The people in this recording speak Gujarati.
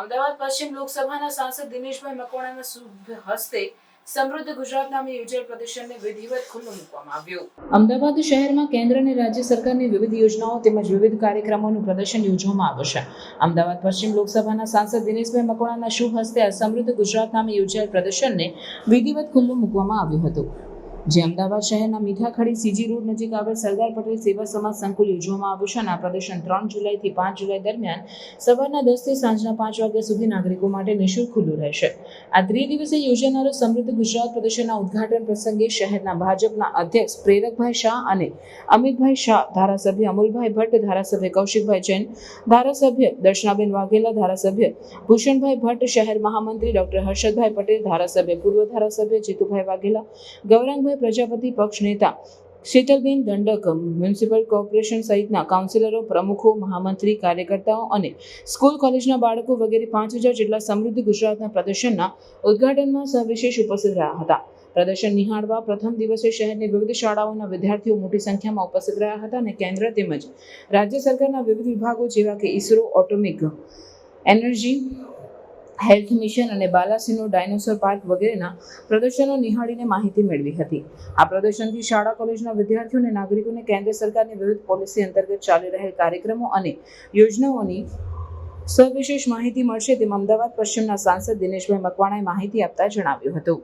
અમદાવાદ, પશ્ચિમ લોકસભાના સાંસદ દિનેશભાઈ મકવાણાના શુભ હસ્તે સમૃદ્ધ ગુજરાત નામે યોજાયેલ પ્રદર્શનને વિધિવત ખુલ્લું મૂકવામાં આવ્યું. અમદાવાદ શહેરમાં કેન્દ્ર અને રાજ્ય સરકારની વિવિધ યોજનાઓ તેમજ વિવિધ કાર્યક્રમોનું પ્રદર્શન યોજવામાં આવશે અમદાવાદ, પશ્ચિમ લોકસભાના સાંસદ દિનેશભાઈ મકવાણાના શુભ હસ્તે સમૃદ્ધ ગુજરાત નામે યોજાયેલ પ્રદર્શનને વિધિવત ખુલ્લું મૂકવામાં આવ્યું હતું. જે અમદાવાદ શહેરના મીઠાખડી સીજી રોડ નજીક આવેલ સરદાર પટેલ સેવા સમાજ સંકુલ યોજવામાં આવ્યું છે અને આ પ્રદર્શન ત્રણ જુલાઈથી પાંચ જુલાઈ દરમિયાન સવારના દસથી સાંજના પાંચ વાગ્યા સુધી નાગરિકો માટે નિઃશુલ્ક ખુલ્લું રહેશે. આ ત્રિદિવસીય યોજાનારો સમૃદ્ધ ગુજરાત પ્રદર્શનના ઉદઘાટન પ્રસંગે શહેરના ભાજપના અધ્યક્ષ પ્રેરકભાઈ શાહ અને અમિતભાઈ શાહ, ધારાસભ્ય અમુલભાઈ ભટ્ટ, ધારાસભ્ય કૌશિકભાઈ જૈન, ધારાસભ્ય દર્શનાબેન વાઘેલા, ધારાસભ્ય ભૂષણભાઈ ભટ્ટ, શહેર મહામંત્રી ડોક્ટર હર્ષદભાઈ પટેલ, ધારાસભ્ય પૂર્વ ધારાસભ્ય જીતુભાઈ વાઘેલા, ગૌરાંગભાઈ પ્રજાપતિ પક્ષ નેતા શીતલબેન દંડક મ્યુનિસિપલ કોર્પોરેશન સહિતના કાઉન્સિલરો, પ્રમુખો, મહામંત્રી, કાર્યકર્તાઓ અને સ્કૂલ કોલેજના બાળકો વગેરે પાંચ હજાર જેટલા સમૃદ્ધ ગુજરાતના પ્રદર્શનના ઉદઘાટનમાં સવિશેષ ઉપસ્થિત રહ્યા હતા. પ્રદર્શન નિહાળવા પ્રથમ દિવસે શહેરની વિવિધ શાળાઓના વિદ્યાર્થીઓ મોટી સંખ્યામાં ઉપસ્થિત રહ્યા હતા અને કેન્દ્ર તેમજ રાજ્ય સરકારના વિવિધ વિભાગો જેવા કે ISRO atomic energy health mission અને બાલાસિનો ડાયનોસોર પાર્ક વગેરેના પ્રદર્શનો નિહાળીને માહિતી મેળવી હતી. આ પ્રદર્શનથી શાળા, કોલેજના વિદ્યાર્થીઓ અને નાગરિકોને કેન્દ્ર સરકારની વિવિધ પોલિસી અંતર્ગત ચાલી રહેલ કાર્યક્રમો અને યોજનાઓની સવિશેષ માહિતી મળશે તેમ અમદાવાદ પશ્ચિમના સાંસદ દિનેશભાઈ મકવાણાએ માહિતી આપતા જણાવ્યું હતું.